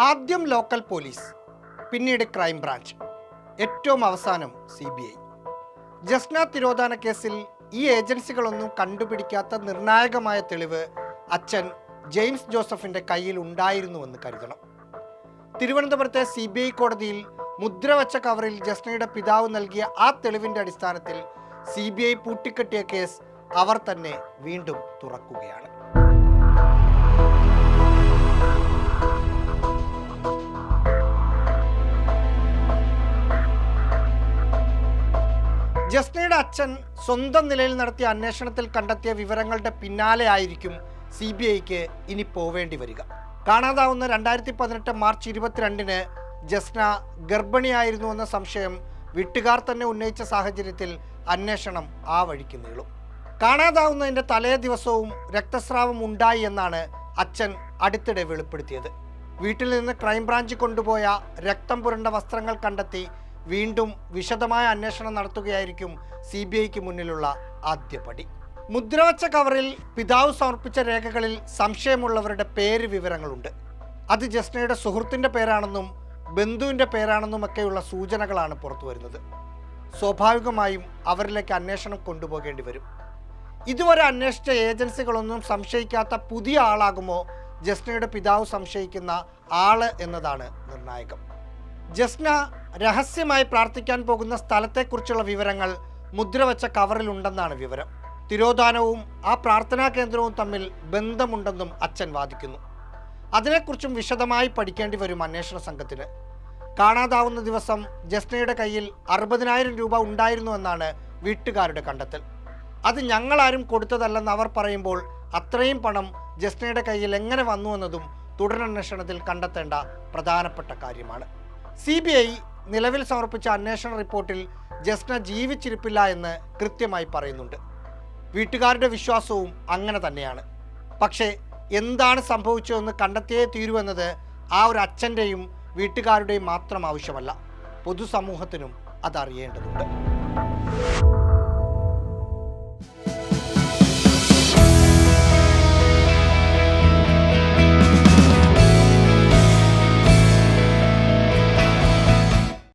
ആദ്യം local police പിന്നീട് crime branch. ഏറ്റവും അവസാനം സി ബി ഐ. ജസ്ന തിരോധാന കേസിൽ ഈ ഏജൻസികളൊന്നും കണ്ടുപിടിക്കാത്ത നിർണായകമായ തെളിവ് അച്ഛൻ ജെയിംസ് ജോസഫിന്റെ കയ്യിൽ ഉണ്ടായിരുന്നുവെന്ന് കരുതണം. തിരുവനന്തപുരത്തെ സി ബി ഐ കോടതിയിൽ മുദ്രവച്ച കവറിൽ ജസ്നയുടെ പിതാവ് നൽകിയ ആ തെളിവിന്റെ അടിസ്ഥാനത്തിൽ സി ബി ഐ പൂട്ടിക്കെട്ടിയ കേസ് അവർ തന്നെ വീണ്ടും തുറക്കുകയാണ്. ജസ്നയുടെ അച്ഛൻ സ്വന്തം നിലയിൽ നടത്തിയ അന്വേഷണത്തിൽ കണ്ടെത്തിയ വിവരങ്ങളുടെ പിന്നാലെ ആയിരിക്കും സി ബി ഐക്ക് ഇനി പോവേണ്ടി വരിക. കാണാതാവുന്ന രണ്ടായിരത്തി പതിനെട്ട് മാർച്ച് ഇരുപത്തിരണ്ടിന് ജസ്ന ഗർഭിണിയായിരുന്നുവെന്ന സംശയം വീട്ടുകാർ തന്നെ ഉന്നയിച്ച സാഹചര്യത്തിൽ അന്വേഷണം ആ വഴിക്ക് നീളും. കാണാതാവുന്നതിന്റെ തലേ ദിവസവും രക്തസ്രാവം ഉണ്ടായി എന്നാണ് അച്ഛൻ അടുത്തിടെ വെളിപ്പെടുത്തിയത്. വീട്ടിൽ നിന്ന് ക്രൈംബ്രാഞ്ച് കൊണ്ടുപോയ രക്തം പുരണ്ട വസ്ത്രങ്ങൾ കണ്ടെത്തി വീണ്ടും വിശദമായ അന്വേഷണം നടത്തുകയായിരിക്കും സി ബി ഐക്ക് മുന്നിലുള്ള ആദ്യപടി മുദ്രവച്ച കവറിൽ പിതാവ് സമർപ്പിച്ച രേഖകളിൽ സംശയമുള്ളവരുടെ പേര് വിവരങ്ങളുണ്ട്. അത് ജസ്നയുടെ സുഹൃത്തിന്റെ പേരാണെന്നും ബന്ധുവിന്റെ പേരാണെന്നുമൊക്കെയുള്ള സൂചനകളാണ് പുറത്തു വരുന്നത്. സ്വാഭാവികമായും അവരിലേക്ക് അന്വേഷണം കൊണ്ടുപോകേണ്ടി വരും. ഇതുവരെ അന്വേഷിച്ച ഏജൻസികളൊന്നും സംശയിക്കാത്ത പുതിയ ആളാകുമോ ജസ്നയുടെ പിതാവ് സംശയിക്കുന്ന ആൾ എന്നതാണ് നിർണായകം. ജസ്ന രഹസ്യമായി പ്രാർത്ഥിക്കാൻ പോകുന്ന സ്ഥലത്തെക്കുറിച്ചുള്ള വിവരങ്ങൾ മുദ്രവച്ച കവറിലുണ്ടെന്നാണ് വിവരം. തിരോധാനവും ആ പ്രാർത്ഥനാ കേന്ദ്രവും തമ്മിൽ ബന്ധമുണ്ടെന്നും അച്ഛൻ വാദിക്കുന്നു. അതിനെക്കുറിച്ചും വിശദമായി പഠിക്കേണ്ടി വരും അന്വേഷണ സംഘത്തിന്. കാണാതാവുന്ന ദിവസം ജസ്നയുടെ കയ്യിൽ അറുപതിനായിരം രൂപ ഉണ്ടായിരുന്നുവെന്നാണ് വീട്ടുകാരുടെ കണ്ടെത്തൽ. അത് ഞങ്ങളാരും കൊടുത്തതല്ലെന്ന് അവർ പറയുമ്പോൾ അത്രയും പണം ജസ്നയുടെ കയ്യിൽ എങ്ങനെ വന്നു വന്നുവെന്നതും തുടരന്വേഷണത്തിൽ കണ്ടെത്തേണ്ട പ്രധാനപ്പെട്ട കാര്യമാണ്. സി ബി ഐ നിലവിൽ സമർപ്പിച്ച അന്വേഷണ റിപ്പോർട്ടിൽ ജസ്ന ജീവിച്ചിരിപ്പില്ല എന്ന് കൃത്യമായി പറയുന്നുണ്ട്. വീട്ടുകാരുടെ വിശ്വാസവും അങ്ങനെ തന്നെയാണ്. പക്ഷേ എന്താണ് സംഭവിച്ചതെന്ന് കണ്ടെത്തിയേ തീരുവെന്നത് ആ ഒരു അച്ഛന്റെയും വീട്ടുകാരുടെയും മാത്രം ആവശ്യമല്ല. പൊതുസമൂഹത്തിനും അതറിയേണ്ടതുണ്ട്.